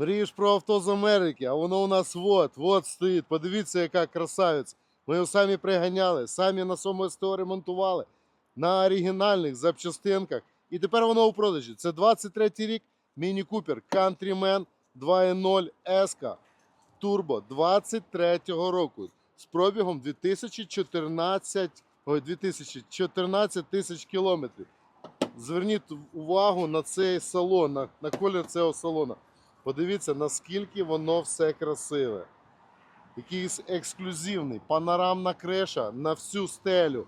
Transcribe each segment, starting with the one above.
Мрієш про авто з Америки, а воно у нас вот, вот стоїть. Подивіться, яка красавець. Ми його самі приганяли, самі на своєму СТО ремонтували на оригінальних запчастинках. І тепер воно у продажі. Це 23 й рік Міні Купер Countryman 2.0 S Turbo 23-го року з пробігом 2014, ой, 2014 тисяч кілометрів. Зверніть увагу на цей салон, на, на колір цього салону. Подивіться, наскільки воно все красиве. Якийсь ексклюзивний, панорамна криша на всю стелю.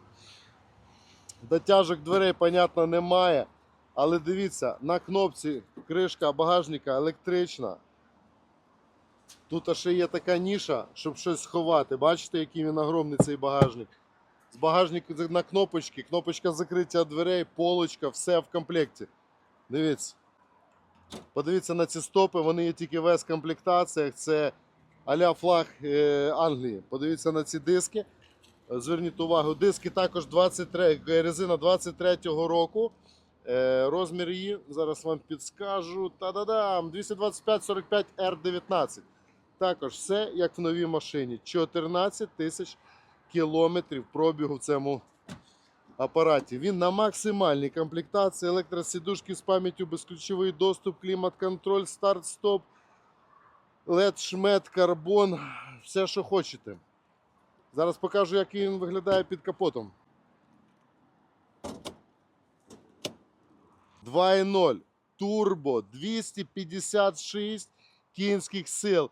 Дотяжок дверей, понятно, немає. Але дивіться, на кнопці кришка багажника електрична. Тут ще є така ніша, щоб щось сховати. Бачите, який він огромний цей багажник. З багажника на кнопочки, кнопочка закриття дверей, полочка, все в комплекті. Дивіться. Подивіться на ці стопи, вони є тільки в S-комплектаціях. Це а-ля флаг е, Англії. Подивіться на ці диски. Зверніть увагу, диски також 23, резина 23-го року. Е, розмір її, зараз вам підскажу. Та-да-дам! 225-45 R19. Також все як в новій машині. 14 тисяч кілометрів пробігу в цьому апараті. Він на максимальній комплектації, електросідушки з пам'яттю, безключовий доступ, клімат-контроль, старт-стоп, LED, шмет, карбон, все, що хочете. Зараз покажу, як він виглядає під капотом. 2.0 турбо 256 кінських сил.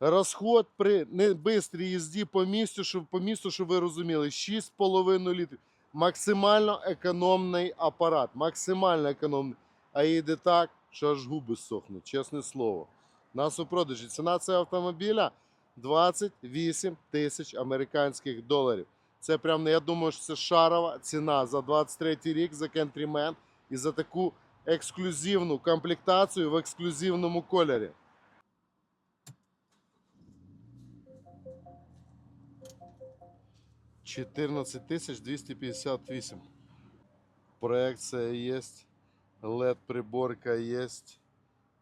Розход при небистрій їзді по місту, щоб по місту, щоб ви розуміли, 6,5 літрів. Максимально економний апарат. Максимально економний. А їде так, що аж губи сохнуть, чесне слово. Нас у продажі. Ціна цього автомобіля 28 тисяч американських доларів. Це прям, я думаю, що це шарова ціна за 23 рік за Countryman і за таку ексклюзивну комплектацію в ексклюзивному кольорі. Чотирнадцять тисяч 258. Проекція є. LED приборка є.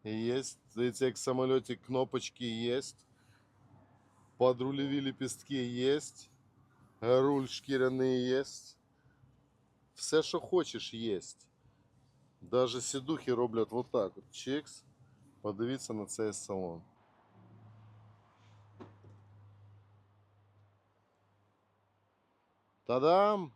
Є. Дивіться, як в самоліті кнопочки є. Подрулеві лепестки є. Руль шкіряний є. Все, що хочеш, є. Даже сідухи роблять вот так. От. Чикс. Подивіться на цей салон. Та-дам!